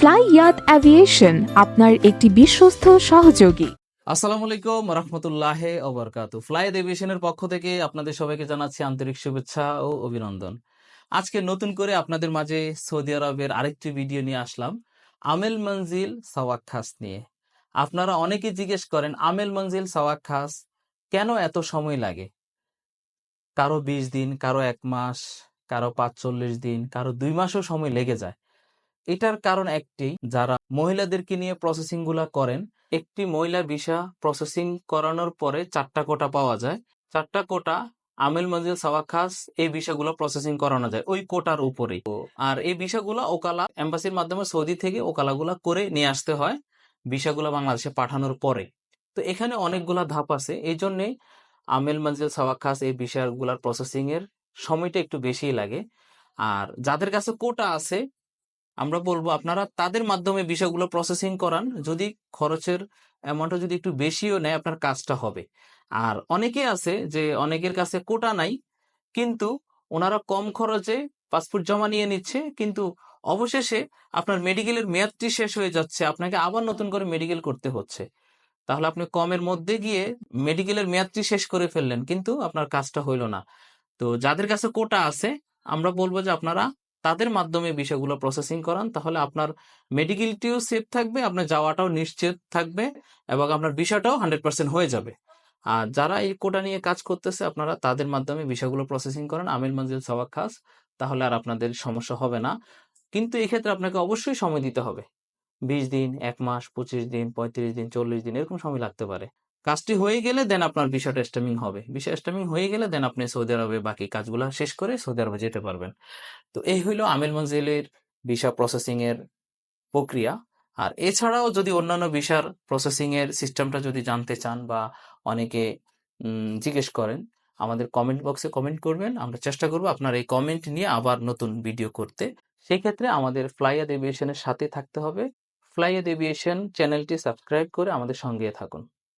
Fly ইয়াত aviation আপনার একটি বিশ্বস্ত সহযোগী। আসসালামু আলাইকুম রহমতুল্লাহ ওবরকাতু ফ্লাই এভিয়েশনের পক্ষ থেকে আপনাদের সবাইকে জানাচ্ছি আন্তরিক শুভেচ্ছা ও অভিনন্দন। আজকে নতুন করে আপনাদের মাঝে সৌদি আরবের আরেকটি ভিডিও নিয়ে আসলাম, আমেল মঞ্জিল সাওয়াক খাস নিয়ে। আপনারা অনেকে জিজ্ঞেস করেন, আমেল মঞ্জিল সাওয়াক খাস কেন এত সময় লাগে? কারও বিশ দিন, কারও এক মাস, কারও পাঁচচল্লিশ দিন, কারও দুই মাসও সময় লেগে যায়। এটার কারণ একটি, যারা মহিলাদেরকে নিয়ে প্রসেসিংগুলা করেন, একটি মহিলা ভিসা প্রসেসিং করানোর পরে চারটা কোটা পাওয়া যায়। চারটা কোটা আমেল মঞ্জিল সাওয়াখাস এই ভিসাগুলো প্রসেসিং করানো যায়, ওই কোটার উপরে আর এই ভিসাগুলো ওকালা এম্বাসির মাধ্যমে সৌদি থেকে ওকালাগুলা করে নিয়ে আসতে হয়, ভিসাগুলো বাংলাদেশে পাঠানোর পরে। তো এখানে অনেকগুলা ধাপ আছে, এই জন্যেই আমেল মঞ্জিল সাওয়াখাস এই ভিসাগুলার প্রসেসিং এর সময়টা একটু বেশিই লাগে। আর যাদের কাছে কোটা আছে আমরা বলব আপনারা তাদের মাধ্যমে বিষয়গুলো প্রসেসিং করান। যদি খরচের অ্যামাউন্টটা যদি একটু বেশিও নেয়, আপনার কাজটা হবে। আর অনেকে আছে যে অনেকের কাছে কোটা নাই, কিন্তু ওনারা কম খরচে পাসপোর্ট জমা নিয়ে নিচ্ছে, কিন্তু অবশেষে আপনার মেডিকেলের মেয়াদটি শেষ হয়ে যাচ্ছে, আপনাকে আবার নতুন করে মেডিকেল করতে হচ্ছে। তাহলে আপনি কমের মধ্যে গিয়ে মেডিকেলের মেয়াদটি শেষ করে ফেললেন, কিন্তু আপনার কাজটা হইল না। তো যাদের কাছে কোটা আছে, আমরা বলব যে আপনারা তাদের মাধ্যমে বিষয়গুলো প্রসেসিং করান, তাহলে আপনার মেডিকেলটিও সেফ থাকবে, আপনার যাওয়াটাও নিশ্চিত থাকবে এবং আপনার বিষয়টাও হান্ড্রেড পার্সেন্ট হয়ে যাবে। আর যারা এই কোটা নিয়ে কাজ করতেছে, আপনারা তাদের মাধ্যমে বিষয়গুলো প্রসেসিং করেন। আমির মঞ্জিল সবাক খাস, তাহলে আর আপনাদের সমস্যা হবে না। কিন্তু এক্ষেত্রে আপনাকে অবশ্যই সময় দিতে হবে। বিশ দিন, এক মাস, পঁচিশ দিন, পঁয়ত্রিশ দিন, চল্লিশ দিন, এরকম সময় লাগতে পারে। কাজটি হয়ে গেলে দেন আপনার বিষয়টা স্টামিং হবে। বিষয় স্টেমিং হয়ে গেলে দেন আপনি সৌদি আরবে বাকি কাজগুলো শেষ করে সৌদি আরবে যেতে পারবেন। তো এই হইল আমির মঞ্জিলের ভিসা প্রসেসিং এর প্রক্রিয়া। আর এছাড়াও যদি অন্যান্য ভিসার প্রসেসিং এর সিস্টেমটা যদি জানতে চান বা অনেকে জিজ্ঞেস করেন, আমাদের কমেন্ট বক্সে কমেন্ট করবেন। আমরা চেষ্টা করব আপনার এই কমেন্ট নিয়ে আবার নতুন ভিডিও করতে। সেক্ষেত্রে আমাদের ফ্লাইয়াদ এভিয়েশনের সাথে থাকতে হবে। ফ্লাইয়াদ এভিয়েশন চ্যানেলটি সাবস্ক্রাইব করে আমাদের সঙ্গে থাকুন।